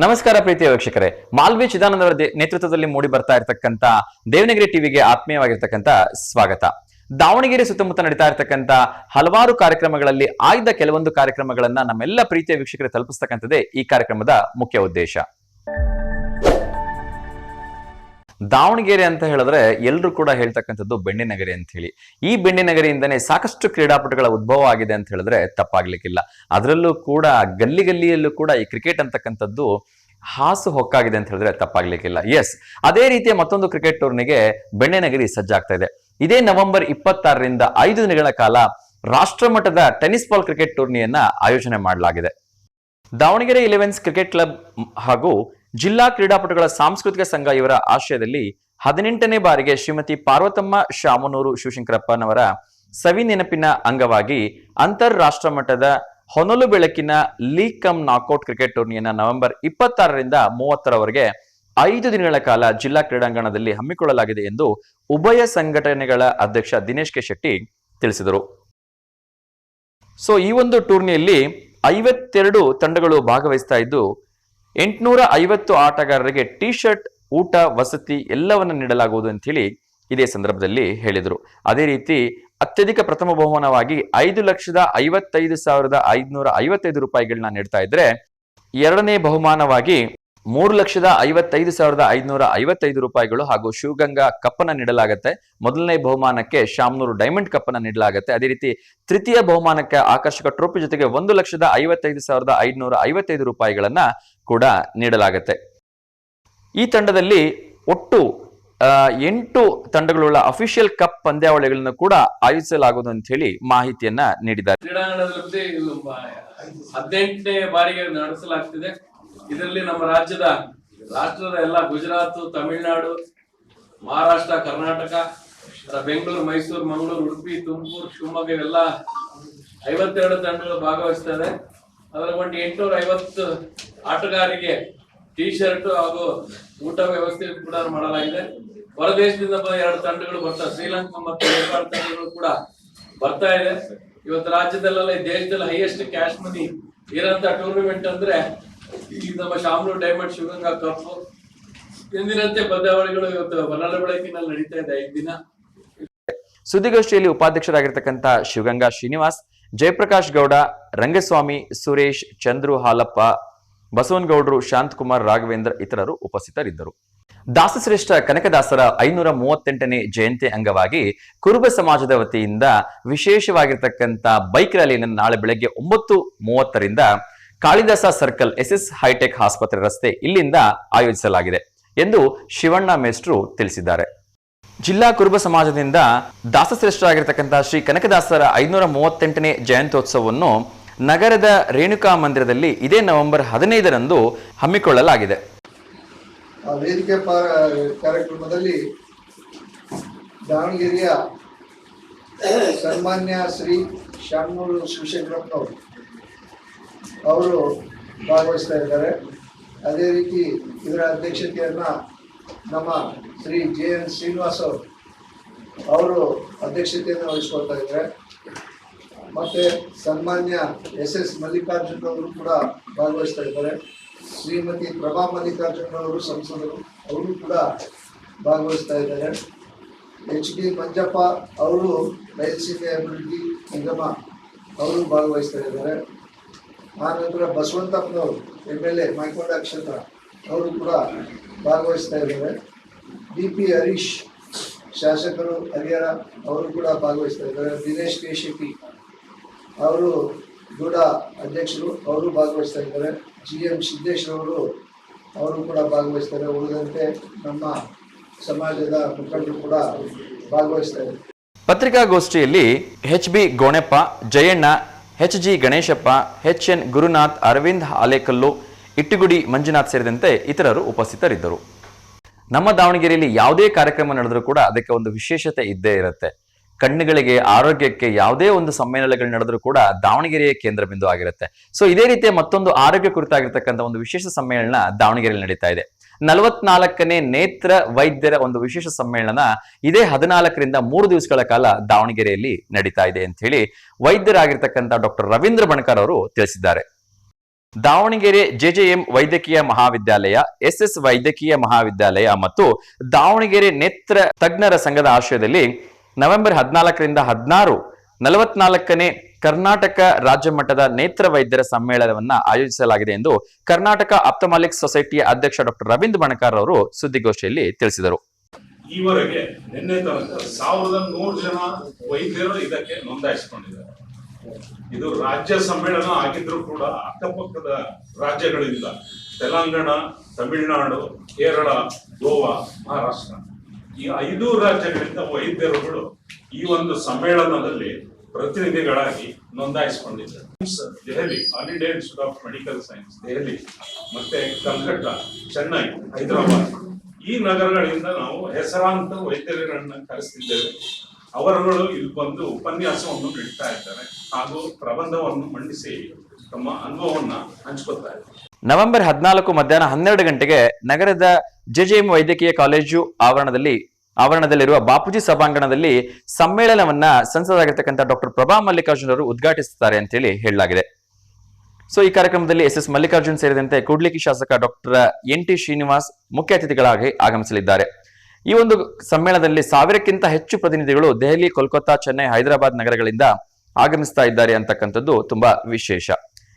ನಮಸ್ಕಾರ ಪ್ರೀತಿಯ ವೀಕ್ಷಕರೇ. ಮಾಲ್ವಿ ಚಿದಾನಂದವರ ನೇತೃತ್ವದಲ್ಲಿ ಮೂಡಿ ಬರ್ತಾ ಇರತಕ್ಕಂತ ದೇವನಗಿರಿ ಟಿವಿಗೆ ಆತ್ಮೀಯವಾಗಿರ್ತಕ್ಕಂತ ಸ್ವಾಗತ. ದಾವಣಗೆರೆ ಸುತ್ತಮುತ್ತ ನಡೀತಾ ಇರತಕ್ಕಂತ ಹಲವಾರು ಕಾರ್ಯಕ್ರಮಗಳಲ್ಲಿ ಆಯ್ದ ಕೆಲವೊಂದು ಕಾರ್ಯಕ್ರಮಗಳನ್ನ ನಮ್ಮೆಲ್ಲ ಪ್ರೀತಿಯ ವೀಕ್ಷಕರಿಗೆ ತಲುಪಿಸ್ತಕ್ಕಂಥದ್ದೇ ಈ ಕಾರ್ಯಕ್ರಮದ ಮುಖ್ಯ ಉದ್ದೇಶ. ದಾವಣಗೆರೆ ಅಂತ ಹೇಳಿದ್ರೆ ಎಲ್ಲರೂ ಕೂಡ ಹೇಳ್ತಕ್ಕಂಥದ್ದು ಬೆಣ್ಣೆ ನಗರಿ ಅಂತ ಹೇಳಿ ಈ ಬೆಣ್ಣೆ ನಗರಿಯಿಂದನೇ ಸಾಕಷ್ಟು ಕ್ರೀಡಾಪಟುಗಳ ಉದ್ಭವ ಆಗಿದೆ ಅಂತ ಹೇಳಿದ್ರೆ ತಪ್ಪಾಗ್ಲಿಕ್ಕಿಲ್ಲ. ಅದರಲ್ಲೂ ಕೂಡ ಗಲ್ಲಿ ಗಲ್ಲಿಯಲ್ಲೂ ಕೂಡ ಈ ಕ್ರಿಕೆಟ್ ಅಂತಕ್ಕಂಥದ್ದು ಹಾಸು ಹೊಕ್ಕಾಗಿದೆ ಅಂತ ಹೇಳಿದ್ರೆ ತಪ್ಪಾಗ್ಲಿಕ್ಕಿಲ್ಲ. ಎಸ್ ಅದೇ ರೀತಿಯ ಮತ್ತೊಂದು ಕ್ರಿಕೆಟ್ ಟೂರ್ನಿಗೆ ಬೆಣ್ಣೆ ನಗರಿ ಸಜ್ಜಾಗ್ತಾ ಇದೆ. ಇದೇ ನವೆಂಬರ್ ಇಪ್ಪತ್ತಾರರಿಂದ ಐದು ದಿನಗಳ ಕಾಲ ರಾಷ್ಟ್ರಮಟ್ಟದ ಟೆನಿಸ್ ಬಾಲ್ ಕ್ರಿಕೆಟ್ ಟೂರ್ನಿಯನ್ನ ಆಯೋಜನೆ ಮಾಡಲಾಗಿದೆ. ದಾವಣಗೆರೆ ಇಲೆವೆನ್ಸ್ ಕ್ರಿಕೆಟ್ ಕ್ಲಬ್ ಹಾಗೂ ಜಿಲ್ಲಾ ಕ್ರೀಡಾಪಟುಗಳ ಸಾಂಸ್ಕೃತಿಕ ಸಂಘ ಇವರ ಆಶಯದಲ್ಲಿ ಹದಿನೆಂಟನೇ ಬಾರಿಗೆ ಶ್ರೀಮತಿ ಪಾರ್ವತಮ್ಮ ಶಾಮನೂರು ಶಿವಶಂಕರಪ್ಪನವರ ಸವಿ ನೆನಪಿನ ಅಂಗವಾಗಿ ಅಂತಾರಾಷ್ಟ್ರ ಮಟ್ಟದ ಹೊನಲು ಬೆಳಕಿನ ಲೀಗ್ ಕಮ್ ನಾಕೌಟ್ ಕ್ರಿಕೆಟ್ ಟೂರ್ನಿಯನ್ನ ನವೆಂಬರ್ ಇಪ್ಪತ್ತಾರರಿಂದ ಮೂವತ್ತರವರೆಗೆ ಐದು ದಿನಗಳ ಕಾಲ ಜಿಲ್ಲಾ ಕ್ರೀಡಾಂಗಣದಲ್ಲಿ ಹಮ್ಮಿಕೊಳ್ಳಲಾಗಿದೆ ಎಂದು ಉಭಯ ಸಂಘಟನೆಗಳ ಅಧ್ಯಕ್ಷ ದಿನೇಶ್ ಕೆ ಶೆಟ್ಟಿ ತಿಳಿಸಿದರು. ಸೊ, ಈ ಒಂದು ಟೂರ್ನಿಯಲ್ಲಿ ಐವತ್ತೆರಡು ತಂಡಗಳು ಭಾಗವಹಿಸ್ತಾ ಇದ್ದು ಎಂಟುನೂರ ಐವತ್ತು ಆಟಗಾರರಿಗೆ ಟಿ ಶರ್ಟ್ ಊಟ, ವಸತಿ ಎಲ್ಲವನ್ನ ನೀಡಲಾಗುವುದು ಅಂತ ಹೇಳಿ ಇದೇ ಸಂದರ್ಭದಲ್ಲಿ ಹೇಳಿದರು. ಅದೇ ರೀತಿ ಅತ್ಯಧಿಕ ಪ್ರಥಮ ಬಹುಮಾನವಾಗಿ ಐದು ಲಕ್ಷದ ಐವತ್ತೈದು ಸಾವಿರದ ಐದುನೂರ ಐವತ್ತೈದು ರೂಪಾಯಿಗಳನ್ನ ನೀಡ್ತಾ ಇದ್ರೆ ಎರಡನೇ ಬಹುಮಾನವಾಗಿ ಮೂರು ಲಕ್ಷದ ಐವತ್ತೈದು ಸಾವಿರದ ಐದುನೂರ ಐವತ್ತೈದು ರೂಪಾಯಿಗಳು ಹಾಗೂ ಶಿವಗಂಗಾ ಕಪ್ಪನ ನೀಡಲಾಗುತ್ತೆ. ಮೊದಲನೇ ಬಹುಮಾನಕ್ಕೆ ಶಾಮ್ನೂರು ಡೈಮಂಡ್ ಕಪ್ಪನ್ನ ನೀಡಲಾಗುತ್ತೆ. ಅದೇ ರೀತಿ ತೃತೀಯ ಬಹುಮಾನಕ್ಕೆ ಆಕರ್ಷಕ ಟ್ರೋಫಿ ಜೊತೆಗೆ ಒಂದು ಲಕ್ಷದ ಐವತ್ತೈದು ಸಾವಿರದ ಐದುನೂರ ಐವತ್ತೈದು ರೂಪಾಯಿಗಳನ್ನ ಕೂಡ ನೀಡಲಾಗುತ್ತೆ. ಈ ತಂಡದಲ್ಲಿ ಒಟ್ಟು ಎಂಟು ತಂಡಗಳುಳ್ಳ ಅಫಿಷಿಯಲ್ ಕಪ್ ಪಂದ್ಯಾವಳಿಗಳನ್ನು ಕೂಡ ಆಯೋಜಿಸಲಾಗುವುದು ಅಂತ ಹೇಳಿ ಮಾಹಿತಿಯನ್ನ ನೀಡಿದ್ದಾರೆ. ಹದಿನೆಂಟನೇ ಬಾರಿಗೆ ನಡೆಸಲಾಗ್ತಿದೆ. ಇದರಲ್ಲಿ ನಮ್ಮ ರಾಜ್ಯದ ರಾಷ್ಟ್ರದ ಎಲ್ಲ ಗುಜರಾತ್, ತಮಿಳುನಾಡು, ಮಹಾರಾಷ್ಟ್ರ, ಕರ್ನಾಟಕ ಬೆಂಗಳೂರು, ಮೈಸೂರು, ಮಂಗಳೂರು, ಉಡುಪಿ, ತುಮಕೂರು, ಶಿವಮೊಗ್ಗ ಇವೆಲ್ಲ ಐವತ್ತೆರಡು ತಂಡಗಳು ಭಾಗವಹಿಸ್ತದೆ. ಅದರ ಒಂದು ಎಂಟುನೂರ ಐವತ್ತು ಆಟಗಾರರಿಗೆ ಟಿ ಶರ್ಟ್ ಹಾಗೂ ಊಟ ವ್ಯವಸ್ಥೆ ಕೂಡ ಮಾಡಲಾಗಿದೆ. ಹೊರದೇಶದಿಂದ ಬಂದ ಎರಡು ತಂಡಗಳು ಬರ್ತಾ ಶ್ರೀಲಂಕಾ ಮತ್ತು ನೇಪಾಳ ತಂಡಗಳು ಕೂಡ ಬರ್ತಾ ಇದೆ. ಇವತ್ತು ರಾಜ್ಯದಲ್ಲೆಲ್ಲ ದೇಶದಲ್ಲಿ ಹೈಯೆಸ್ಟ್ ಕ್ಯಾಶ್ ಮನಿ ಇರೋಂತ ಟೂರ್ನಮೆಂಟ್ ಅಂದ್ರೆ ಈ ನಮ್ಮ ಶಾಮನೂರು ಡೈಮಂಡ್ ಶಿವಗಂಗಾ ಕಪ್ ಎಂದಿನಂತೆ ಬದಲಾವಣೆಗಳು ಇವತ್ತು ಹೊನ್ನಾಳಿ ಬೆಳಕಿನಲ್ಲಿ ನಡೀತಾ ಇದೆ ಐದು ದಿನ. ಸುದ್ದಿಗೋಷ್ಠಿಯಲ್ಲಿ ಉಪಾಧ್ಯಕ್ಷರಾಗಿರ್ತಕ್ಕಂಥ ಶಿವಗಂಗಾ ಶ್ರೀನಿವಾಸ್, ಜಯಪ್ರಕಾಶ್ ಗೌಡ, ರಂಗಸ್ವಾಮಿ ಸುರೇಶ್, ಚಂದ್ರು ಹಾಲಪ್ಪ ಬಸವನಗೌಡರು ಶಾಂತಕುಮಾರ್, ರಾಘವೇಂದ್ರ ಇತರರು ಉಪಸ್ಥಿತರಿದ್ದರು. ದಾಸಶ್ರೇಷ್ಠ ಕನಕದಾಸರ ಐನೂರ ಮೂವತ್ತೆಂಟನೇ ಜಯಂತಿ ಅಂಗವಾಗಿ ಕುರುಬ ಸಮಾಜದ ವತಿಯಿಂದ ವಿಶೇಷವಾಗಿರ್ತಕ್ಕಂಥ ಬೈಕ್ ರ್ಯಾಲಿಯನ್ನು ನಾಳೆ ಬೆಳಗ್ಗೆ ಒಂಬತ್ತು ಮೂವತ್ತರಿಂದ ಕಾಳಿದಾಸ ಸರ್ಕಲ್, ಎಸ್ಎಸ್ ಹೈಟೆಕ್ ಆಸ್ಪತ್ರೆ ರಸ್ತೆ ಇಲ್ಲಿಂದ ಆಯೋಜಿಸಲಾಗಿದೆ ಎಂದು ಶಿವಣ್ಣ ಮೇಸ್ಟ್ರು ತಿಳಿಸಿದ್ದಾರೆ. ಜಿಲ್ಲಾ ಕುರುಬ ಸಮಾಜದಿಂದ ದಾಸಶ್ರೇಷ್ಠರಾಗಿರ್ತಕ್ಕಂಥ ಶ್ರೀ ಕನಕದಾಸರ ಐನೂರ ಮೂವತ್ತೆಂಟನೇ ಜಯಂತ್ಯೋತ್ಸವವನ್ನು ನಗರದ ರೇಣುಕಾ ಮಂದಿರದಲ್ಲಿ ಇದೇ ನವೆಂಬರ್ ಹದಿನೈದರಂದು ಹಮ್ಮಿಕೊಳ್ಳಲಾಗಿದೆ. ವೇದಿಕೆ ಕಾರ್ಯಕ್ರಮದಲ್ಲಿ ದಾವಣಗೆರೆಯ ಸನ್ಮಾನ್ಯ ಶ್ರೀ ಶಾಮನೂರು ಶಿವಶಂಕರಪ್ಪನವರು ಅವರು ಭಾಗವಹಿಸ್ತಾ ಇದ್ದಾರೆ. ಅದೇ ರೀತಿ ಇದರ ಅಧ್ಯಕ್ಷತೆಯನ್ನ ನಮ್ಮ ಶ್ರೀ ಜೆ ಎನ್ ಶ್ರೀನಿವಾಸ್ ಅವರು ಅಧ್ಯಕ್ಷತೆಯನ್ನು ವಹಿಸ್ಕೊಳ್ತಾ ಇದ್ದಾರೆ. ಮತ್ತೆ ಸನ್ಮಾನ್ಯ ಎಸ್ ಎಸ್ ಮಲ್ಲಿಕಾರ್ಜುನ್ ಅವರು ಕೂಡ ಭಾಗವಹಿಸ್ತಾ ಇದ್ದಾರೆ. ಶ್ರೀಮತಿ ಪ್ರಭಾ ಮಲ್ಲಿಕಾರ್ಜುನ್ ಅವರು ಸಂಸದರು, ಅವರು ಕೂಡ ಭಾಗವಹಿಸ್ತಾ ಇದ್ದಾರೆ. ಎಚ್ ಡಿ ಮಂಜಪ್ಪ ಅವರು ಬಯಲುಸೀಮೆ ಅಭಿವೃದ್ಧಿ ನಿಗಮ, ಅವರು ಭಾಗವಹಿಸ್ತಾ ಇದ್ದಾರೆ. ಆನಂತರ ಬಸವಂತಪ್ಪನವರು, ಎಂ ಎಲ್ ಎ, ಮೈಕೊಂಡ ಕ್ಷೇತ್ರ, ಅವರು ಕೂಡ ಭಾಗವಹಿಸ್ತಾ ಇದ್ದಾರೆ. ಡಿ ಪಿ ಹರೀಶ್, ಶಾಸಕರು ಹರಿಹರ, ಅವರು ಕೂಡ ಭಾಗವಹಿಸ್ತಾ ಇದ್ದಾರೆ. ದಿನೇಶ್ ಕೆ ಶೆಟ್ಟಿ ಅವರು ಗೂಢ ಅಧ್ಯಕ್ಷರು, ಅವರು ಭಾಗವಹಿಸ್ತಾ ಇದ್ದಾರೆ. ಜಿ ಎಂ ಸಿದ್ದೇಶ್ವರವರು ಅವರು ಕೂಡ ಭಾಗವಹಿಸ್ತಾರೆ ಉಳಿದಂತೆ ನಮ್ಮ ಸಮಾಜದ ಮುಖಂಡರು ಕೂಡ ಭಾಗವಹಿಸ್ತಾ ಇದ್ದಾರೆ. ಪತ್ರಿಕಾಗೋಷ್ಠಿಯಲ್ಲಿ H B Goneppa, Jayanna H G Ganeshappa, H N Gurunath, Aravind Alekallu Ittigudi Manjunath ಸೇರಿದಂತೆ ಇತರರು ಉಪಸ್ಥಿತರಿದ್ದರು. ನಮ್ಮ ದಾವಣಗೆರೆಯಲ್ಲಿ ಯಾವುದೇ ಕಾರ್ಯಕ್ರಮ ನಡೆದರೂ ಕೂಡ ಅದಕ್ಕೆ ಒಂದು ವಿಶೇಷತೆ ಇದ್ದೇ ಇರುತ್ತೆ. ಕಣ್ಣುಗಳಿಗೆ, ಆರೋಗ್ಯಕ್ಕೆ ಯಾವುದೇ ಒಂದು ಸಮ್ಮೇಳನಗಳು ನಡೆದರೂ ಕೂಡ ದಾವಣಗೆರೆಯ ಕೇಂದ್ರ ಬಿಂದು ಆಗಿರುತ್ತೆ. ಸೊ ಇದೇ ರೀತಿಯ ಮತ್ತೊಂದು ಆರೋಗ್ಯ ಕುರಿತಾಗಿರ್ತಕ್ಕಂಥ ಒಂದು ವಿಶೇಷ ಸಮ್ಮೇಳನ ದಾವಣಗೆರೆಯಲ್ಲಿ ನಡೀತಾ ಇದೆ. ನಲವತ್ನಾಲ್ಕನೇ ನೇತ್ರ ವೈದ್ಯರ ಒಂದು ವಿಶೇಷ ಸಮ್ಮೇಳನ ಇದೇ ಹದಿನಾಲ್ಕರಿಂದ ಮೂರು ದಿವಸಗಳ ಕಾಲ ದಾವಣಗೆರೆಯಲ್ಲಿ ನಡೀತಾ ಇದೆ ಅಂತ ಹೇಳಿ ವೈದ್ಯರಾಗಿರ್ತಕ್ಕಂಥ ಡಾಕ್ಟರ್ ರವೀಂದ್ರ ಬಣಕಾರ್ ಅವರು ತಿಳಿಸಿದ್ದಾರೆ. ದಾವಣಗೆರೆ ಜೆಜೆಎಂ ವೈದ್ಯಕೀಯ ಮಹಾವಿದ್ಯಾಲಯ, ಎಸ್ಎಸ್ ವೈದ್ಯಕೀಯ ಮಹಾವಿದ್ಯಾಲಯ ಮತ್ತು ದಾವಣಗೆರೆ ನೇತ್ರ ತಜ್ಞರ ಸಂಘದ ಆಶ್ರಯದಲ್ಲಿ ನವೆಂಬರ್ ಹದಿನಾಲ್ಕರಿಂದ ಹದಿನಾರು, ನಲವತ್ನಾಲ್ಕನೇ ಕರ್ನಾಟಕ ರಾಜ್ಯ ಮಟ್ಟದ ನೇತ್ರ ವೈದ್ಯರ ಸಮ್ಮೇಳನವನ್ನ ಆಯೋಜಿಸಲಾಗಿದೆ ಎಂದು ಕರ್ನಾಟಕ ಅಪ್ತಮಾಲಿಕ್ ಸೊಸೈಟಿಯ ಅಧ್ಯಕ್ಷ ಡಾಕ್ಟರ್ ರವೀಂದ್ರ ಬಣಕಾರ್ ಅವರು ಸುದ್ದಿಗೋಷ್ಠಿಯಲ್ಲಿ ತಿಳಿಸಿದರು. ಈವರೆಗೆ ನಿನ್ನೆ ತನಕ ಸಾವಿರದ ನೂರು ಜನ ವೈದ್ಯರು ಇದಕ್ಕೆ ನೋಂದಾಯಿಸಿಕೊಂಡಿದ್ದಾರೆ. ಇದು ರಾಜ್ಯ ಸಮ್ಮೇಳನ ಆಗಿದ್ರು ಕೂಡ ಅಕ್ಕಪಕ್ಕದ ರಾಜ್ಯಗಳಿಂದ ತೆಲಂಗಾಣ, ತಮಿಳುನಾಡು, ಕೇರಳ, ಗೋವಾ, ಮಹಾರಾಷ್ಟ್ರ ಈ ಐದು ರಾಜ್ಯಗಳಿಂದ ವೈದ್ಯರುಗಳು ಈ ಒಂದು ಸಮ್ಮೇಳನದಲ್ಲಿ ಪ್ರತಿನಿಧಿಗಳಾಗಿ ನೋಂದಾಯಿಸಿಕೊಂಡಿದ್ದಾರೆ. Delhi institute of medical science Delhi. ಮತ್ತೆ ಕಲ್ಕಟ್ಟ ಚೆನ್ನೈ ಹೈದರಾಬಾದ್. ಈ ನಗರಗಳಿಂದ ನಾವು ಹೆಸರಾಂತ ವೈದ್ಯರುಗಳನ್ನ ಕರೆಸ್ತಿದ್ದೇವೆ. ಅವರುಗಳು ಇಲ್ಲಿ ಬಂದು ಉಪನ್ಯಾಸವನ್ನು ನೀಡ್ತಾ ಇದ್ದಾರೆ. ಹಾಗೂ ಪ್ರಬಂಧವನ್ನು ಮಂಡಿಸಿ ತಮ್ಮ ಅನುಭವವನ್ನ ಹಂಚ್ಕೊತಾ ಇದ್ದಾರೆ. ನವೆಂಬರ್ ಹದಿನಾಲ್ಕು ಮಧ್ಯಾಹ್ನ ಹನ್ನೆರಡು ಗಂಟೆಗೆ ನಗರದ ಜೆಜೆಎಂ ವೈದ್ಯಕೀಯ ಕಾಲೇಜು ಆವರಣದಲ್ಲಿ ಆವರಣದಲ್ಲಿರುವ ಬಾಪೂಜಿ ಸಭಾಂಗಣದಲ್ಲಿ ಸಮ್ಮೇಳನವನ್ನ ಸಂಸದರಾಗಿರ್ತಕ್ಕಂಥ ಡಾಕ್ಟರ್ ಪ್ರಭಾ ಮಲ್ಲಿಕಾರ್ಜುನ್ ಅವರು ಉದ್ಘಾಟಿಸುತ್ತಾರೆ ಅಂತ ಹೇಳಿ ಹೇಳಲಾಗಿದೆ. ಸೊ, ಈ ಕಾರ್ಯಕ್ರಮದಲ್ಲಿ ಎಸ್ ಎಸ್ ಮಲ್ಲಿಕಾರ್ಜುನ್ ಸೇರಿದಂತೆ ಕೂಡ್ಲಿಕಿ ಶಾಸಕ ಡಾಕ್ಟರ್ ಎನ್ ಟಿ ಶ್ರೀನಿವಾಸ್ ಮುಖ್ಯ ಅತಿಥಿಗಳಾಗಿ ಆಗಮಿಸಲಿದ್ದಾರೆ. ಈ ಒಂದು ಸಮ್ಮೇಳನದಲ್ಲಿ ಸಾವಿರಕ್ಕಿಂತ ಹೆಚ್ಚು ಪ್ರತಿನಿಧಿಗಳು ದೆಹಲಿ, ಕೋಲ್ಕತ್ತಾ, ಚೆನ್ನೈ, ಹೈದರಾಬಾದ್ ನಗರಗಳಿಂದ ಆಗಮಿಸ್ತಾ ಇದ್ದಾರೆ ಅಂತಕ್ಕಂಥದ್ದು ತುಂಬಾ ವಿಶೇಷ.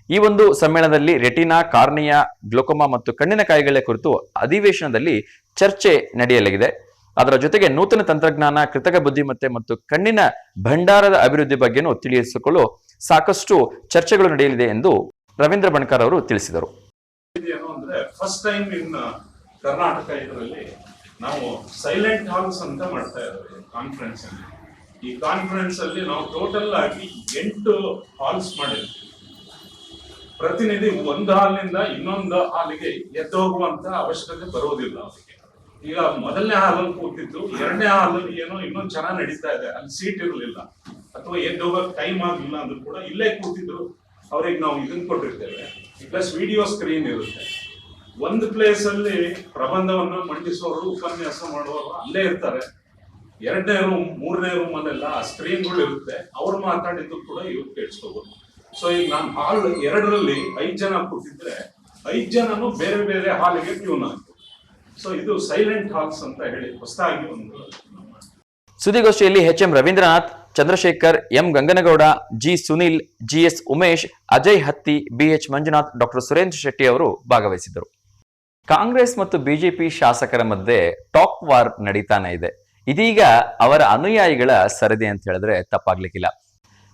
ಈ ಒಂದು ಸಮ್ಮೇಳನದಲ್ಲಿ ರೆಟಿನಾ, ಕಾರ್ನಿಯಾ, ಗ್ಲೋಕೋಮಾ ಮತ್ತು ಕಣ್ಣಿನ ಕಾಯಿಗಳ ಕುರಿತು ಅಧಿವೇಶನದಲ್ಲಿ ಚರ್ಚೆ ನಡೆಯಲಿದೆ ಅದರ ಜೊತೆಗೆ ನೂತನ ತಂತ್ರಜ್ಞಾನ, ಕೃತಕ ಬುದ್ಧಿಮತ್ತೆ ಮತ್ತು ಕಣ್ಣಿನ ಭಂಡಾರದ ಅಭಿವೃದ್ಧಿ ಬಗ್ಗೆನೂ ತಿಳಿಸಿಕೊಳ್ಳಲು ಸಾಕಷ್ಟು ಚರ್ಚೆಗಳು ನಡೆಯಲಿದೆ ಎಂದು ರವೀಂದ್ರ ಬಣಕಾರ್ ಅವರು ತಿಳಿಸಿದರು. ಫಸ್ಟ್ ಟೈಮ್ ಇನ್ ಕರ್ನಾಟಕ ಇದರಲ್ಲಿ ನಾವು ಸೈಲೆಂಟ್ ಹಾಲ್ಸ್ ಅಂತ ಮಾಡ್ತಾ ಇದ್ದೇವೆ ಕಾನ್ಫರೆನ್ಸ್ ಅಲ್ಲಿ. ಈ ಕಾನ್ಫರೆನ್ಸ್ ಅಲ್ಲಿ ನಾವು ಟೋಟಲ್ ಆಗಿ ಎಂಟು ಹಾಲ್ಸ್ ಮಾಡಿರ್ತೀವಿ. ಪ್ರತಿನಿಧಿ ಒಂದು ಹಾಲ್ನಿಂದ ಇನ್ನೊಂದು ಹಾಲಿಗೆ ಎದ್ದು ಹೋಗುವಂತ ಅವಶ್ಯಕತೆ ಬರುವುದಿಲ್ಲ ಅವರಿಗೆ. ಈಗ ಮೊದಲನೇ ಹಾಲಲ್ಲಿ ಕೂತಿದ್ದು, ಎರಡನೇ ಹಾಲಲ್ಲಿ ಏನೋ ಇನ್ನೊಂದು ಚೆನ್ನಾಗಿ ನಡೀತಾ ಇದೆ. ಅಲ್ಲಿ ಸೀಟ್ ಇರಲಿಲ್ಲ. ಅಥವಾ ಎದ್ದು ಹೋಗಕ್ ಟೈಮ್ ಆಗಲಿಲ್ಲ ಅಂದ್ರೂ ಕೂಡ ಇಲ್ಲೇ ಕೂತಿದ್ರು. ಅವ್ರಿಗೆ ನಾವು ಇದನ್ನ ಕೊಟ್ಟಿರ್ತೇವೆ. ಪ್ಲಸ್ ವಿಡಿಯೋ ಸ್ಕ್ರೀನ್ ಇರುತ್ತೆ. ಒಂದು ಪ್ಲೇಸ್ ಅಲ್ಲಿ ಪ್ರಬಂಧವನ್ನು ಮಂಡಿಸೋರು ಉಪನ್ಯಾಸ ಮಾಡುವವರು ಅಲ್ಲೇ ಇರ್ತಾರೆ. ಎರಡನೇ ರೂಮ್ ಮೂರನೇ ರೂಮ್ ಅಲ್ಲೆಲ್ಲ ಆ ಸ್ಕ್ರೀನ್ಗಳು ಇರುತ್ತೆ. ಅವ್ರು ಮಾತಾಡಿದ್ದು ಕೂಡ ಇವ್ರು ಕೇಳಿಸ್ಕೋಬಹುದು ಸೊ ಈಗ ನಾನು ಹಾಲ್ ಎರಡರಲ್ಲಿ ಐದು ಜನ ಕೂತಿದ್ರೆ, ಐದು ಜನನು ಬೇರೆ ಬೇರೆ ಹಾಲಿಗೆ ಟ್ಯೂನ್ ಆಗ್ತದೆ ಸೊ ಇದು ಸೈಲೆಂಟ್ ಟಾಕ್ಸ್ ಅಂತ ಹೇಳಿ ಹೊಸದಾಗಿ ಒಂದು ಸುದ್ದಿಗೋಷ್ಠಿಯಲ್ಲಿ H M Ravindranath, Chandrashekhar M Ganganagowda G Sunil G S Umesh, Ajay Hatti B H Manjunath doctor Surendra Shetty ಅವರು ಭಾಗವಹಿಸಿದರು ಕಾಂಗ್ರೆಸ್ ಮತ್ತು ಬಿಜೆಪಿ ಶಾಸಕರ ಮಧ್ಯೆ ಟಾಕ್ ವಾರ್ ನಡೀತಾನೆ ಇದೆ. ಇದೀಗ ಅವರ ಅನುಯಾಯಿಗಳ ಸರದಿ ಅಂತ ಹೇಳಿದ್ರೆ ತಪ್ಪಾಗ್ಲಿಕ್ಕಿಲ್ಲ.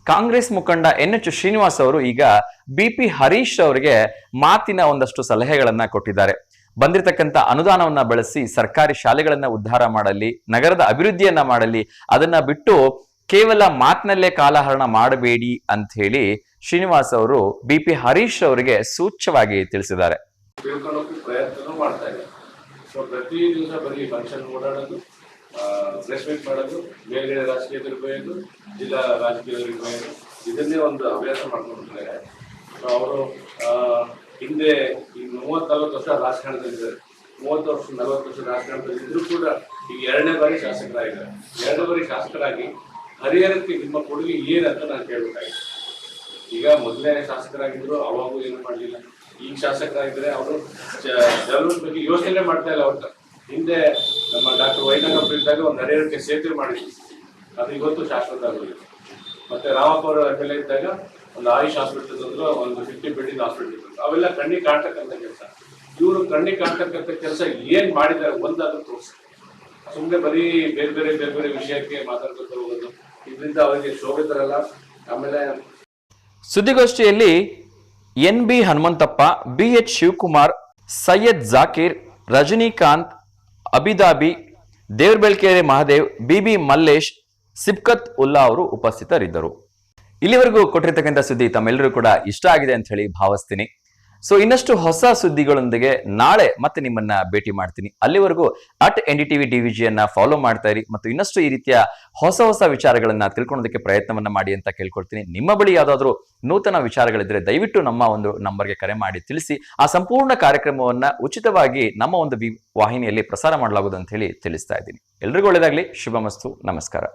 ಕಾಂಗ್ರೆಸ್ ಮುಖಂಡ ಎನ್ ಎಚ್ ಶ್ರೀನಿವಾಸ್ ಅವರು ಈಗ ಬಿ ಪಿ ಹರೀಶ್ ಅವರಿಗೆ ಮಾತಿನ ಒಂದಷ್ಟು ಸಲಹೆಗಳನ್ನ ಕೊಟ್ಟಿದ್ದಾರೆ. ಬಂದಿರತಕ್ಕಂತ ಅನುದಾನವನ್ನ ಬಳಸಿ ಸರ್ಕಾರಿ ಶಾಲೆಗಳನ್ನ ಉದ್ಧಾರ ಮಾಡಲಿ, ನಗರದ ಅಭಿವೃದ್ಧಿಯನ್ನ ಮಾಡಲಿ, ಅದನ್ನ ಬಿಟ್ಟು ಕೇವಲ ಮಾತಿನಲ್ಲೇ ಕಾಲಹರಣ ಮಾಡಬೇಡಿ ಅಂತ ಹೇಳಿ ಶ್ರೀನಿವಾಸ್ ಅವರು ಬಿ ಪಿ ಹರೀಶ್ ಅವರಿಗೆ ಸೂಚ್ಯವಾಗಿ ತಿಳಿಸಿದ್ದಾರೆ. ಮಾಡ್ತಾ ಪ್ರತಿ ಬರೀ ಮಾಡೋದು ಜಿಲ್ಲಾ ಇದನ್ನೇ ಒಂದು ಅಭ್ಯಾಸ ಮಾಡ್ಕೊಂಡಿದ್ದಾರೆ. ಸೊ ಅವರು ಹಿಂದೆ ಈಗ ಮೂವತ್ತು ನಲವತ್ತು ವರ್ಷ ರಾಜಕಾರಣದಲ್ಲಿದ್ದಾರೆ ಮೂವತ್ತು ವರ್ಷ, ನಲವತ್ತು ವರ್ಷ ರಾಜಕಾರಣದಲ್ಲಿ ಇದ್ರೂ ಕೂಡ ಈಗ ಎರಡನೇ ಬಾರಿ ಶಾಸಕರಾಗಿದ್ದಾರೆ. ಎರಡನೇ ಬಾರಿ ಶಾಸಕರಾಗಿ ಹರಿಹರಕ್ಕೆ ನಿಮ್ಮ ಕೊಡುಗೆ ಏನಂತ ನಾನು ಕೇಳಬೇಕಾಗಿತ್ತು ಈಗ ಮೊದಲನೇ ಶಾಸಕರಾಗಿದ್ರು, ಅವಾಗೂ ಏನು ಮಾಡಲಿಲ್ಲ. ಈಗ ಶಾಸಕರಾಗಿದ್ರೆ ಅವರು ಡೆವಲಪ್ಮೆಂಟ್ ಬಗ್ಗೆ ಯೋಚನೆ ಮಾಡ್ತಾ ಇಲ್ಲ ಅವ್ರ ಹಿಂದೆ ನಮ್ಮ ಡಾಕ್ಟರ್ ವೈನಗಪ್ಪ ಇದ್ದಾಗ ಒಂದು ಹರಿಹರಕ್ಕೆ ಸೇತುವೆ ಮಾಡಿದ್ವಿ ಅದು ಇವತ್ತು ಶಾಶ್ವತ ಆಗೋದಿಲ್ಲ ಮತ್ತೆ ರಾಮಪ್ಪ ಅವರು ಎಂ ಎ ಇದ್ದಾಗ ಒಂದು ಆಯುಷ್ ಹಾಸ್ಪಿಟಲ್ ತಂದ್ರು ಒಂದು ಫಿಫ್ಟಿ ಬೆಡ್ಡಿನ ಹಾಸ್ಪಿಟಲ್ ಅವೆಲ್ಲ ಕಣ್ಣಿಗೆ ಕಾಣ್ತಕ್ಕಂಥ ಕೆಲಸ. ಇವರು ಕಣ್ಣಿಗೆ ಕಾಣ್ತಕ್ಕಂಥ ಕೆಲಸ ಏನ್ ಮಾಡಿದ್ದಾರೆ ಒಂದಾದ್ರೂ ತೋರಿಸಿ. ಸುಮ್ಮನೆ ಬರೀ ಬೇರೆ ಬೇರೆ ಬೇರೆ ಬೇರೆ ವಿಷಯಕ್ಕೆ ಮಾತಾಡ್ಕೊತ ಹೋಗೋದು. ಇದರಿಂದ ಅವರಿಗೆ ಶೋಭೆ ತರಲ್ಲ. ಆಮೇಲೆ ಸುದ್ದಿಗೋಷ್ಠಿಯಲ್ಲಿ N B Hanumanthappa, B H Shivakumar, Syed Zakir, Rajinikanth, ಅಬಿದಾಬಿ, Devarabelakere Mahadev B B Mallesh Sibghatullah ಅವರು ಉಪಸ್ಥಿತರಿದ್ದರು. ಇಲ್ಲಿವರೆಗೂ ಕೊಟ್ಟಿರ್ತಕ್ಕಂಥ ಸುದ್ದಿ ತಮ್ಮೆಲ್ಲರೂ ಕೂಡ ಇಷ್ಟ ಆಗಿದೆ ಅಂತ ಹೇಳಿ ಭಾವಿಸ್ತೀನಿ. ಸೊ ಇನ್ನಷ್ಟು ಹೊಸ ಸುದ್ದಿಗಳೊಂದಿಗೆ ನಾಳೆ ಮತ್ತೆ ನಿಮ್ಮನ್ನ ಭೇಟಿ ಮಾಡ್ತೀನಿ. ಅಲ್ಲಿವರೆಗೂ ಅಟ್ ಎನ್ ಡಿ ಟಿವಿ ಡಿವಿಜಿಯನ್ನ ಫಾಲೋ ಮಾಡ್ತಾ ಇರಿ ಮತ್ತು ಇನ್ನಷ್ಟು ಈ ರೀತಿಯ ಹೊಸ ಹೊಸ ವಿಚಾರಗಳನ್ನ ತಿಳ್ಕೊಳೋದಕ್ಕೆ ಪ್ರಯತ್ನವನ್ನ ಮಾಡಿ ಅಂತ ಕೇಳ್ಕೊಳ್ತೀನಿ. ನಿಮ್ಮ ಬಳಿ ಯಾವ್ದಾದ್ರು ನೂತನ ವಿಚಾರಗಳಿದ್ರೆ ದಯವಿಟ್ಟು ನಮ್ಮ ಒಂದು ನಂಬರ್ಗೆ ಕರೆ ಮಾಡಿ ತಿಳಿಸಿ. ಆ ಸಂಪೂರ್ಣ ಕಾರ್ಯಕ್ರಮವನ್ನ ಉಚಿತವಾಗಿ ನಮ್ಮ ಒಂದು ವಾಹಿನಿಯಲ್ಲಿ ಪ್ರಸಾರ ಮಾಡಲಾಗುವುದು ಅಂತ ಹೇಳಿ ತಿಳಿಸ್ತಾ ಇದ್ದೀನಿ. ಎಲ್ರಿಗೂ ಒಳ್ಳೇದಾಗ್ಲಿ. ಶುಭಮಸ್ತು. ನಮಸ್ಕಾರ.